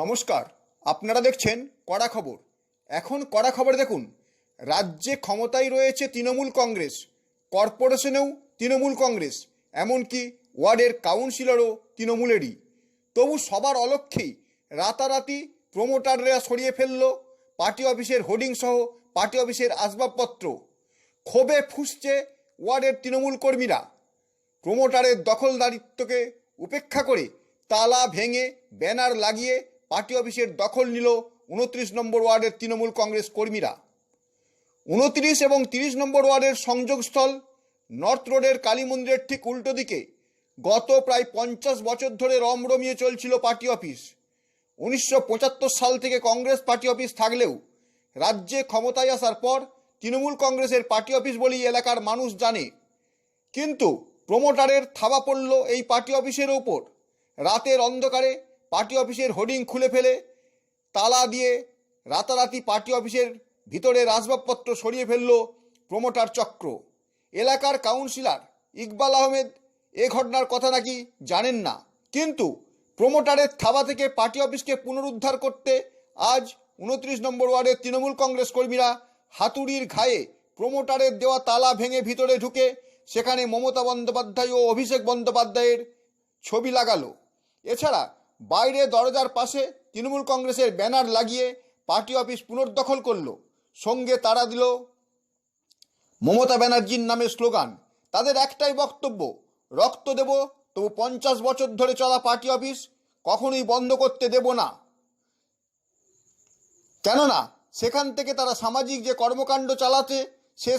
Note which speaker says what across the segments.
Speaker 1: নমস্কার, আপনারা দেখছেন কড়া খবর। এখন কড়া খবর দেখুন। রাজ্যে ক্ষমতায় রয়েছে তৃণমূল কংগ্রেস, কর্পোরেশনেও তৃণমূল কংগ্রেস, এমনকি ওয়ার্ডের কাউন্সিলরও তৃণমূলেরই। তবু সবার অলক্ষ্যেই রাতারাতি প্রমোটাররা সরিয়ে ফেলল, পার্টি অফিসের হোর্ডিং সহ পার্টি অফিসের আসবাবপত্র। ক্ষোভে ফুসছে ওয়ার্ডের তৃণমূল কর্মীরা। প্রমোটারের দখলদারিত্বকে উপেক্ষা করে তালা ভেঙে ব্যানার লাগিয়ে পার্টি অফিসের দখল নিল উনত্রিশ নম্বর ওয়ার্ডের তৃণমূল কংগ্রেস কর্মীরা। উনত্রিশ এবং তিরিশ নম্বর ওয়ার্ডের সংযোগস্থল নর্থ রোডের কালী মন্দিরের ঠিক উল্টো দিকে। গত প্রায় পঞ্চাশ বছর ধরে রমরমিয়ে চলছিল পার্টি অফিস। উনিশশো পঁচাত্তর সাল থেকে কংগ্রেস পার্টি অফিস থাকলেও রাজ্যে ক্ষমতায় আসার পর তৃণমূল কংগ্রেসের পার্টি অফিস বলেই এলাকার মানুষ জানে। কিন্তু প্রমোটারের থাবা পড়ল এই পার্টি অফিসের ওপর। রাতের অন্ধকারে পার্টি অফিসের হোর্ডিং খুলে ফেলে, তালা দিয়ে রাতারাতি পার্টি অফিসের ভিতরে আসবাবপত্র সরিয়ে ফেলল প্রমোটার চক্র। এলাকার কাউন্সিলর ইকবাল আহমেদ এ ঘটনার কথা নাকি জানেন না। কিন্তু প্রমোটারের থাবা থেকে পার্টি অফিসকে পুনরুদ্ধার করতে আজ উনত্রিশ নম্বর ওয়ার্ডের তৃণমূল কংগ্রেস কর্মীরা হাতুড়ির ঘায়ে প্রমোটারের দেওয়া তালা ভেঙে ভিতরে ঢুকে সেখানে মমতা বন্দ্যোপাধ্যায় ও অভিষেক বন্দ্যোপাধ্যায়ের ছবি লাগালো। এছাড়া বাইরে দরজার পাশে তৃণমূল কংগ্রেসের ব্যানার লাগিয়ে পার্টি অফিস পুনর্দখল করল। সঙ্গে তারা দিল মমতা ব্যানার্জির নামে স্লোগান, তাদের একটাই বক্তব্য, রক্ত দেব, তবু পঞ্চাশ বছর ধরে চলা পার্টি অফিস কখনোই বন্ধ করতে দেব না। কেননা, সেখান থেকে তারা সামাজিক যে কর্মকাণ্ড চালাতে, সে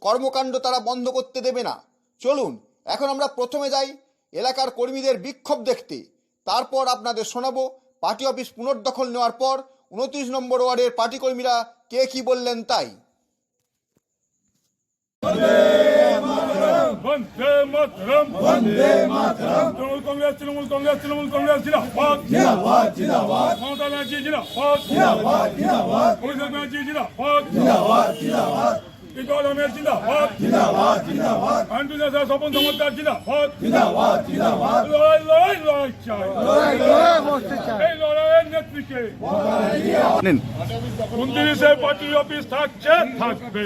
Speaker 1: কর্মকাণ্ড তারা বন্ধ করতে দেবে না। চলুন, এখন আমরা প্রথমে যাই এলাকার কর্মীদের বিক্ষোভ দেখতে। তারপর আপনাদের শোনাবো পার্টি অফিস পুনর্দখল নেওয়ার পর উনত্রিশ নম্বর ওয়ার্ডের পার্টি কর্মীরা কে কি বললেন তাই।
Speaker 2: বন্দে মাতরম। বন্দে মাতরম। তৃণমূল কংগ্রেস তৃণমূল কংগ্রেস তৃণমূল কংগ্রেস জিন্দাবাদ।
Speaker 3: জিন্দাবাদ জিন্দাবাদ।
Speaker 2: মমতা ব্যানার্জি জিন্দাবাদ।
Speaker 3: জিন্দাবাদ জিন্দাবাদ।
Speaker 2: অভিষেক ব্যানার্জি জিন্দাবাদ।
Speaker 3: জিন্দাবাদ জিন্দাবাদ।
Speaker 2: উনত্রিশে পার্টি অফিস থাকছে থাকবে।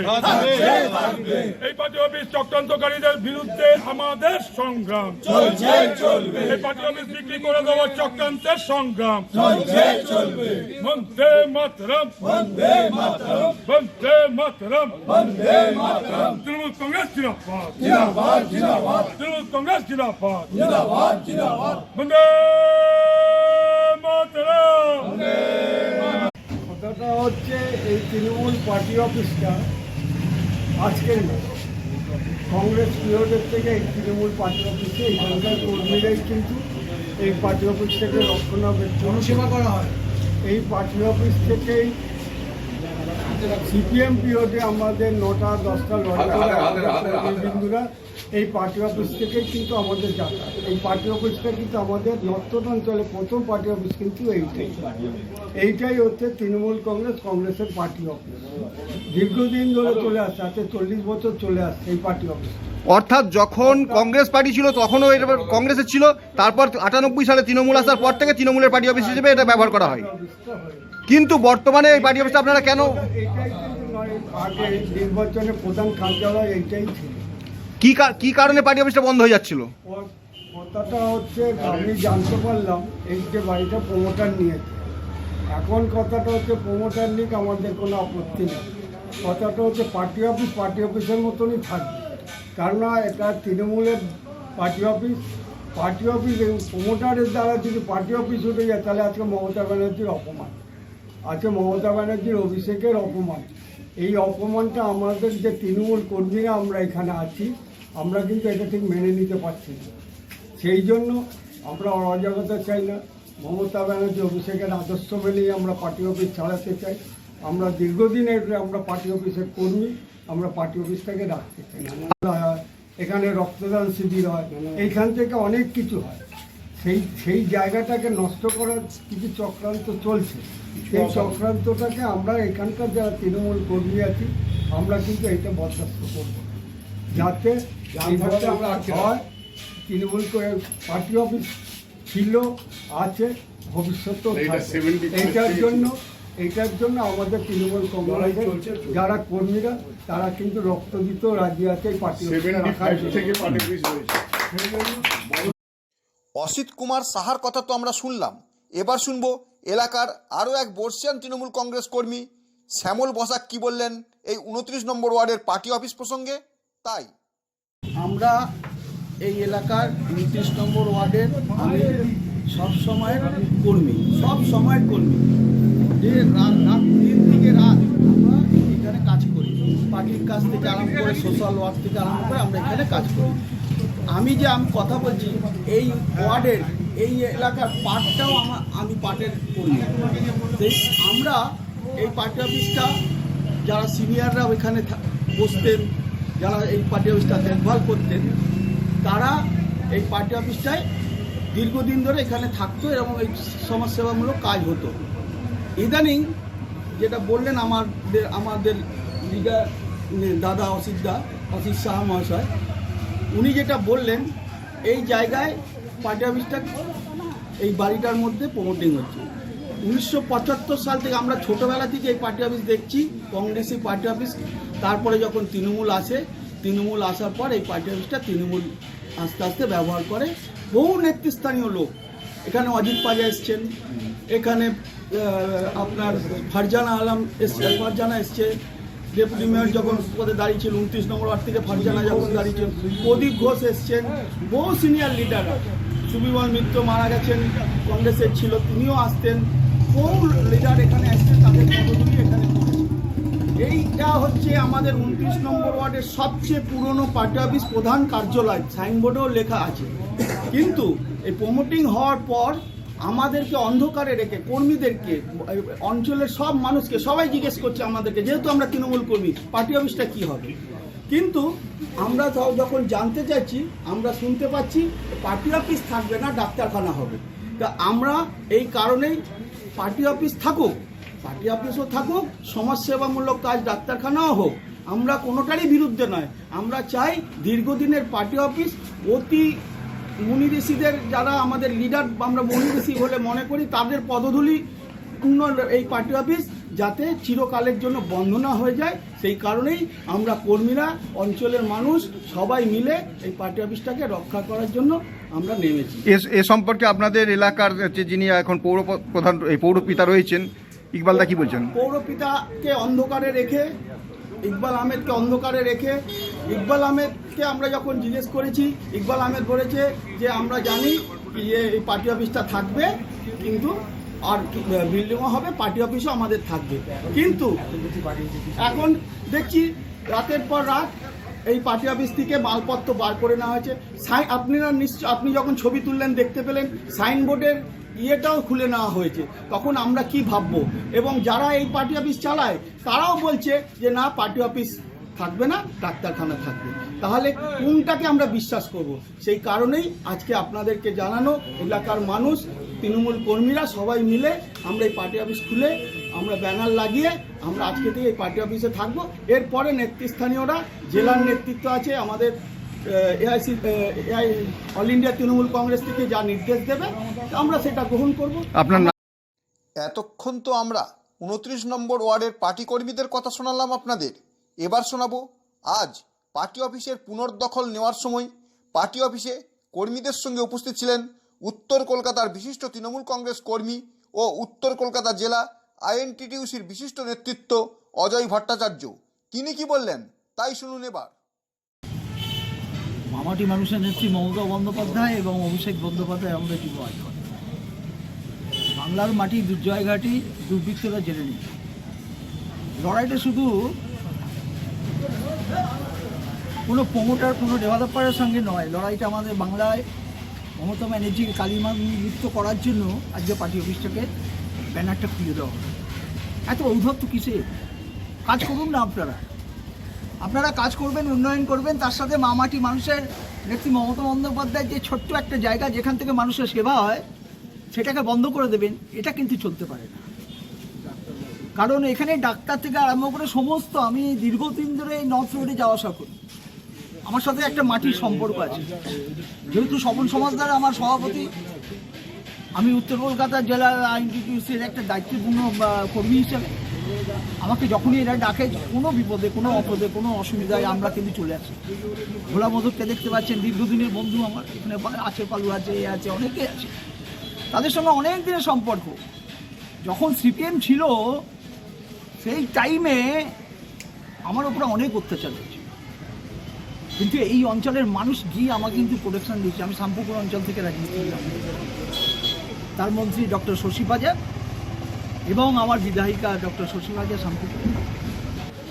Speaker 2: এই পার্টি অফিস চক্রান্তকারীদের বিরুদ্ধে আমাদের সংগ্রাম।
Speaker 3: চলছে চলবে।
Speaker 2: এই পার্টি অফিস বিক্রি করে দেওয়ার চক্রান্তের সংগ্রাম।
Speaker 3: চলছে চলবে।
Speaker 2: বন্দে মাতরম।
Speaker 3: বন্দে মাতরম।
Speaker 2: বন্দে মাতরম।
Speaker 3: বন্দে মাতরম
Speaker 2: তৃণমূল কংগ্রেস জিন্দাবাদ।
Speaker 3: জিন্দাবাদ জিন্দাবাদ।
Speaker 2: তৃণমূল কংগ্রেস জিন্দাবাদ।
Speaker 3: জিন্দাবাদ জিন্দাবাদ।
Speaker 2: বন্দে মাতরম।
Speaker 4: কথাটা হচ্ছে এই তৃণমূল পার্টি অফিসটা আজকের না কংগ্রেস পিরিয়ডের থেকে এই তৃণমূল পার্টি অফিসে এখানকার কর্মীরাই কিন্তু এই পার্টি অফিস থেকে রক্ষণাবেক্ষণ সেবা করা হয়। এই পার্টি অফিস থেকেই সিপিএম পিরিয়ডে আমাদের নটা দশটা লড়াই বিন্দুরা এই পার্টি অফিস থেকেই কিন্তু আমাদের যাত্রা এই পার্টি অফিসটা কিন্তু আমাদের নর্থন অঞ্চলে প্রথম পার্টি অফিস কিন্তু এইটাই। এইটাই হচ্ছে তৃণমূল কংগ্রেস কংগ্রেসের পার্টি অফিস। দীর্ঘদিন ধরে চলে আসছে আজকে চল্লিশ বছর চলে আসছে এই পার্টি অফিস।
Speaker 1: অর্থাৎ যখন কংগ্রেস পার্টি ছিল তখনও এটা কংগ্রেসের ছিল। তারপর আটানব্বই সালে তৃণমূল আসার পর থেকে তৃণমূলের পার্টি অফিস হিসেবে এটা ব্যবহার করা হয় কিন্তু বর্তমানে এই পার্টি অফিসটা আপনারা কেন?
Speaker 4: প্রধান কার্যালয় ছিল
Speaker 1: কি কারণে পার্টি অফিসটা বন্ধ হয়ে যাচ্ছিল?
Speaker 4: কথাটা হচ্ছে, আমি জানতে পারলাম, এই যে বাড়িটা প্রমোটার নিয়েছে। এখন কথাটা হচ্ছে প্রমোটার নিক, আমাদের কোনো আপত্তি নেই। কথাটা হচ্ছে পার্টি অফিস পার্টি অফিসের মতনই থাকবে। কেননা, এটা তৃণমূলের পার্টি অফিস পার্টি অফিস এবং প্রমোটারের দ্বারা যদি পার্টি অফিস উঠে যায়, তাহলে আজকে মমতা ব্যানার্জির অপমান। আজকে মমতা ব্যানার্জির অভিষেকের অপমান। এই অপমানটা আমাদের যে তৃণমূল কর্মীরা আমরা এখানে আছি, আমরা কিন্তু এটা ঠিক মেনে নিতে পারছি না। সেই জন্য আমরা অরাজকতা চাই না। মমতা ব্যানার্জি অভিষেকের আদর্শ মেনেই আমরা পার্টি অফিস চালাতে চাই। আমরা দীর্ঘদিনের আমরা পার্টি অফিসের কর্মী, আমরা পার্টি অফিসটাকে রাখতে চাই এখানে রক্তদান শিবির হয়, এইখান থেকে অনেক কিছু হয়। সেই সেই জায়গাটাকে নষ্ট করার কিছু চক্রান্ত চলছে। সেই চক্রান্তটাকে আমরা এখানকার যারা তৃণমূল কর্মী আছি আমরা কিন্তু এটা বরদাস্ত করব। যাতে হয় তৃণমূল করে পার্টি অফিস ছিল আছে ভবিষ্যতেও এইটার জন্য এইটার জন্য আমাদের তৃণমূল কংগ্রেসের যারা কর্মীরা তারা কিন্তু রক্ত দিতেও রাজি আছে পার্টি
Speaker 3: থেকে পার্টি অফিস রয়েছে
Speaker 1: অসিত কুমার সাহার কথা তো আমরা শুনলাম। এবার শুনব এলাকার আরও এক বর্ষিয়ান তৃণমূল কংগ্রেস কর্মী শ্যামল বসাক কি বললেন এই উনত্রিশ নম্বর ওয়ার্ডের পার্টি অফিস প্রসঙ্গে? তাই।
Speaker 5: আমরা এই এলাকার উনত্রিশ নম্বর ওয়ার্ডের আমি সব সময়ের কর্মী, সব সময়ের কর্মী। যে রাত রাত দিন থেকে রাত আমরা এখানে কাজ করি। পার্টির কাজ থেকে আরম্ভ করে সোশ্যাল ওয়ার্ক থেকে আরম্ভ করে আমরা এখানে কাজ করি। আমি যে আমি কথা বলছি, এই ওয়ার্ডের, এই এলাকার পার্টটাও আমার, আমি পার্টের সেই আমরা এই পার্টি অফিসটা, যারা সিনিয়ররা ওইখানে বসতেন, যারা এই পার্টি অফিসটা দেখভাল করতেন, তারা এই পার্টি অফিসটায় দীর্ঘদিন ধরে এখানে থাকতো এবং এই সমাজসেবামূলক কাজ হতো। ইদানিং যেটা বললেন আমাদের আমাদের লিডার দাদা অসিত দা, অসিত শাহ মহাশয়। উনি যেটা বললেন, এই জায়গায় পার্টি অফিসটা এই বাড়িটার মধ্যে প্রমোটিং হচ্ছে। উনিশশো পঁচাত্তর সাল থেকে আমরা ছোটোবেলা থেকে এই পার্টি অফিস দেখছি, কংগ্রেসি পার্টি অফিস। তারপরে যখন তৃণমূল আসে, তৃণমূল আসার পর এই পার্টি অফিসটা তৃণমূল আস্তে আস্তে ব্যবহার করে। বহু নেতৃস্থানীয় লোক। এখানে অজিত পাজা এসছেন। এখানে আপনার ফারজানা আলম এসছে ফারজানা এসছে। ডেপুটি মেয়র যখন পদে দাঁড়িয়েছিল উনত্রিশ নম্বর ওয়ার্ড থেকে ফারজানা যখন দাঁড়িয়েছেন প্রদীপ ঘোষ এসছেন, বহু সিনিয়র লিডাররা সুবিমল মিত্র মারা গেছেন, কংগ্রেসের ছিল, তিনিও আসতেন। বহু লিডার এখানে আসছেন তাদের পদগুলি এখানে এইটা হচ্ছে আমাদের উনত্রিশ নম্বর ওয়ার্ডের সবচেয়ে পুরনো পার্টি অফিস, প্রধান কার্যালয়। সাইনবোর্ডেও লেখা আছে। কিন্তু এই প্রমোটিং হওয়ার পর আমাদেরকে অন্ধকারে রেখে কর্মীদেরকে, অঞ্চলের সব মানুষকে সবাই জিজ্ঞেস করছে আমাদেরকে, যেহেতু আমরা তৃণমূল কর্মী, পার্টি অফিসটা কি হবে? কিন্তু আমরা যখন জানতে চাইছি, আমরা শুনতে পাচ্ছি পার্টি অফিস থাকবে না, ডাক্তারখানা হবে। তা আমরা এই কারণেই পার্টি অফিস থাকুক, পার্টি অফিসও থাকুক, সমাজসেবামূলক কাজ ডাক্তারখানাও হোক। আমরা কোনোটারই বিরুদ্ধে নয়। আমরা চাই দীর্ঘদিনের পার্টি অফিস অতি মুনি ঋষিদের যারা আমাদের লিডার আমরা মুনি ঋষি বলে মনে করি তাদের পদধূলি পূর্ণ এই পার্টি অফিস যাতে চিরকালের জন্য বন্ধ না হয়ে যায়। সেই কারণেই আমরা কর্মীরা অঞ্চলের মানুষ সবাই মিলে এই পার্টি অফিসটাকে রক্ষা করার জন্য আমরা নেমেছি।
Speaker 6: এ- এ সম্পর্কে আপনাদের এলাকার যিনি এখন পৌর প্রধান এই পৌরপিতা রয়েছেন ইকবালদা কি বলছেন?
Speaker 5: পৌরপিতাকে অন্ধকারে রেখে ইকবাল আহমেদকে অন্ধকারে রেখে, ইকবাল আহমেদকে আমরা যখন জিজ্ঞেস করেছি, ইকবাল আহমেদ বলেছে যে আমরা জানি যে এই পার্টি অফিসটা থাকবে, কিন্তু আর বিল্ডিংও হবে, পার্টি অফিসও আমাদের থাকবে। কিন্তু এখন দেখছি রাতের পর রাত এই পার্টি অফিস থেকে মালপত্র বার করে নেওয়া হয়েছে। সাই আপনারা নিশ্চয় আপনি যখন ছবি তুললেন, দেখতে পেলেন, সাইনবোর্ডের ইয়েটাও খুলে নেওয়া হয়েছে। তখন আমরা কি ভাববো? এবং যারা এই পার্টি অফিস চালায়, তারাও বলছে যে, না পার্টি অফিস থাকবে না, ডাক্তারখানা থাকবে। তাহলে কোনটাকে আমরা বিশ্বাস করব? সেই কারণেই আজকে আপনাদেরকে জানানো, এলাকার মানুষ, তৃণমূল কর্মীরা সবাই মিলে আমরা এই পার্টি অফিস খুলে আমরা ব্যানার লাগিয়ে আমরা আজকে থেকে এই পার্টি অফিসে থাকব। এরপরে নেতৃস্থানীয়রা জেলার নেতৃত্ব আছে আমাদের AIC AI all India Trinamool Congress থেকে যা নির্দেশ দেবে আমরা সেটা গ্রহণ করব।
Speaker 6: আপনার
Speaker 1: এতক্ষণ তো আমরা উনত্রিশ নম্বর ওয়ার্ডের পার্টি কর্মীদের কথা শোনালাম আপনাদের। এবার শোনাবো আজ পার্টি অফিসের পুনর্দখল নেওয়ার সময় পার্টি অফিসে কর্মীদের সঙ্গে উপস্থিত ছিলেন উত্তর কলকাতার বিশিষ্ট তৃণমূল কংগ্রেস কর্মী ও উত্তর কলকাতা জেলা আইএনটিটিউসির বিশিষ্ট নেতৃত্ব অজয় ভট্টাচার্য। তিনি কি বললেন? তাই শুনুন এবার।
Speaker 7: মামাটি মানুষের নেত্রী মমতা বন্দ্যোপাধ্যায় এবং অভিষেক বন্দ্যোপাধ্যায় আমাদের যুব বাংলার মাটি দুর্জয়ঘাটি দুর্বৃত্তরা জেনে নিই লড়াইটা শুধু কোনো প্রমোটার কোনো ডেভেলপারের সঙ্গে নয়, লড়াইটা আমাদের বাংলায় মমতা ব্যানার্জিকে কালিমালিপ্ত করার জন্য আজকে পার্টি অফিসটাকে ব্যানারটা খুলে দেওয়া হলো এত ঔদ্ধত্য কিসে কাজ করুন না আপনারা। আপনারা কাজ করবেন, উন্নয়ন করবেন, তার সাথে মামাটি মানুষের নেত্রী মমতা বন্দ্যোপাধ্যায়ের যে ছোট্ট একটা জায়গা যেখান থেকে মানুষের সেবা হয়, সেটাকে বন্ধ করে দেবেন, এটা কিন্তু চলতে পারে না। কারণ এখানে ডাক্তার থেকে আরম্ভ করে সমস্ত, আমি দীর্ঘদিন ধরে এই নর্থ রোডে যাওয়া আসা করি। আমার সাথে একটা মাটির সম্পর্ক আছে। যেহেতু স্বপন দ্বারা আমার সভাপতি আমি উত্তর কলকাতা জেলা আইনটিটিউসির একটা দায়িত্বপূর্ণ কর্মী হিসেবে আমাকে যখনই এরা ডাকে, কোনো বিপদে, কোনো অপদে, কোনো অসুবিধায় আমরা কিন্তু চলে আসি। ভোলা মধুরকে দেখতে পাচ্ছেন, দীর্ঘদিনের বন্ধু আমার, এখানে আছে পালু, আছে এ আছে, অনেকে আছে। তাদের সঙ্গে অনেক দিনের সম্পর্ক। যখন সিপিএম ছিল, সেই টাইমে আমার ওপরে অনেক অত্যাচার হয়েছে। কিন্তু এই অঞ্চলের মানুষ গিয়ে আমাকে কিন্তু প্রোটেকশন দিয়েছে। আমি শামপুকুর অঞ্চল থেকে রাজনীতি তার মন্ত্রী ডক্টর শশী বাজার এবং আমার বিধায়িকা ডক্টর শশী বাজার শামপুকুর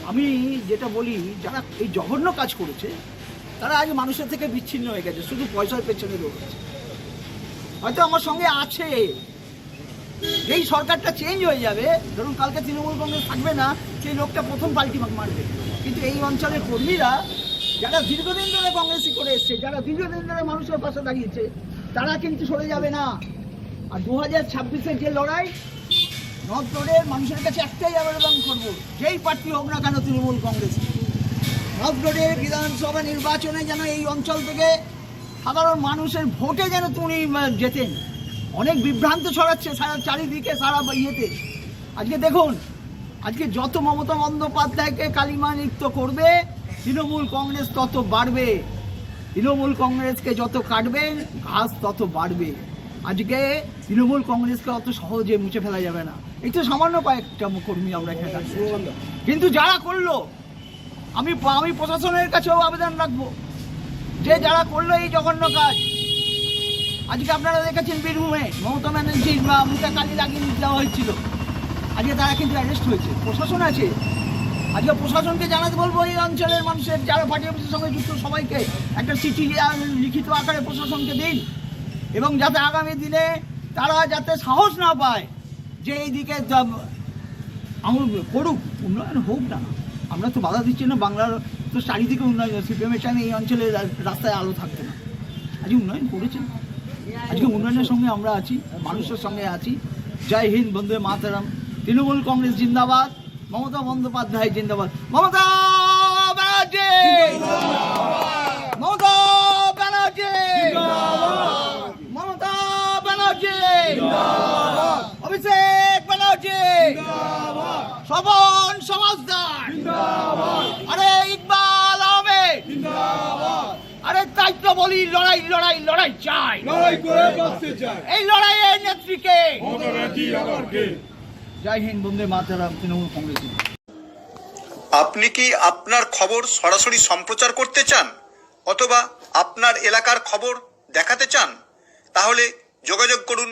Speaker 7: আমি যেটা বলি, যারা এই জঘন্য কাজ করেছে, তারা আজ মানুষের থেকে বিচ্ছিন্ন হয়ে গেছে, শুধু পয়সার পেছনে দৌড়াচ্ছে। হয়তো আমার সঙ্গে আছে। এই সরকারটা চেঞ্জ হয়ে যাবে, ধরুন কালকে তৃণমূল কংগ্রেস থাকবে না, সেই লোকটা প্রথম পাল্টি মারবে। কিন্তু এই অঞ্চলের কর্মীরা, যারা দীর্ঘদিন ধরে কংগ্রেসই করে এসছে, যারা দীর্ঘদিন ধরে মানুষের পাশে দাঁড়িয়েছে, তারা কিন্তু সরে যাবে না। আর দু হাজার ছাব্বিশের যে লড়াই নর্থ মানুষের কাছে একটাই আবেদন করব, যেই প্রার্থী হোক না কেন তৃণমূল কংগ্রেস। নর্থ বিধানসভা নির্বাচনে যেন এই অঞ্চল থেকে সাধারণ মানুষের ভোটে যেন তুমি যেতেন অনেক বিভ্রান্ত ছড়াচ্ছে সারা চারিদিকে, সারা ইয়েতে। আজকে দেখুন, আজকে যত মমতা বন্দ্যোপাধ্যায়কে কালিমা নৃত্য করবে, তৃণমূল কংগ্রেস তত বাড়বে। তৃণমূল কংগ্রেসকে যত কাটবেন, ঘাস তত বাড়বে। আজকে তৃণমূল কংগ্রেসকে অত সহজে মুছে ফেলা যাবে না। এই তো সামান্য কয়েকটা কর্মী আমরা এখানে কিন্তু যারা করল আমি আমি প্রশাসনের কাছেও আবেদন রাখব যে যারা করল এই জঘন্য কাজ। আজকে আপনারা দেখেছেন বীরভূমে মমতা ব্যানার্জির বা মুখে কালি লাগিয়ে দেওয়া হয়েছিল। আজকে তারা কিন্তু অ্যারেস্ট হয়েছে। প্রশাসন আছে। আজকে প্রশাসনকে জানাতে বলব এই অঞ্চলের মানুষের যারা পার্টি অফিসের সঙ্গে যুক্ত সবাইকে একটা চিঠি লিখিত আকারে প্রশাসনকে দিন। এবং যাতে আগামী দিনে তারা যাতে সাহস না পায় যে এইদিকে আমার করুক, উন্নয়ন হোক না। আমরা তো বাধা দিচ্ছি না, বাংলার তো চারিদিকে উন্নয়ন সিপিএমের চান এই অঞ্চলে রাস্তায় আলো থাকবে না। আজকে উন্নয়ন করেছেন আজকে উন্নয়নের সঙ্গে আমরা আছি, মানুষের সঙ্গে আছি। জয় হিন্দ, বন্দে মাতারাম। তৃণমূল কংগ্রেস জিন্দাবাদ, মমতা বন্দ্যোপাধ্যায় জিন্দাবাদ। মমতা অভিষেক ব্যানার্জি। শোভন সমাজদার। আরে ইকবাল আহমেদ। আরে তাই তো বলি লড়াই লড়াই লড়াই চাই। এই লড়াইয়ের নেত্রীকে।
Speaker 2: মমতা ব্যানার্জি আবার কে
Speaker 7: জয় হিন্দ বন্দে মাতারাম তৃণমূল কংগ্রেস
Speaker 1: আপনি কি আপনার খবর সরাসরি সম্প্রচার করতে চান? অথবা আপনার এলাকার খবর দেখাতে চান? তাহলে যোগাযোগ করুন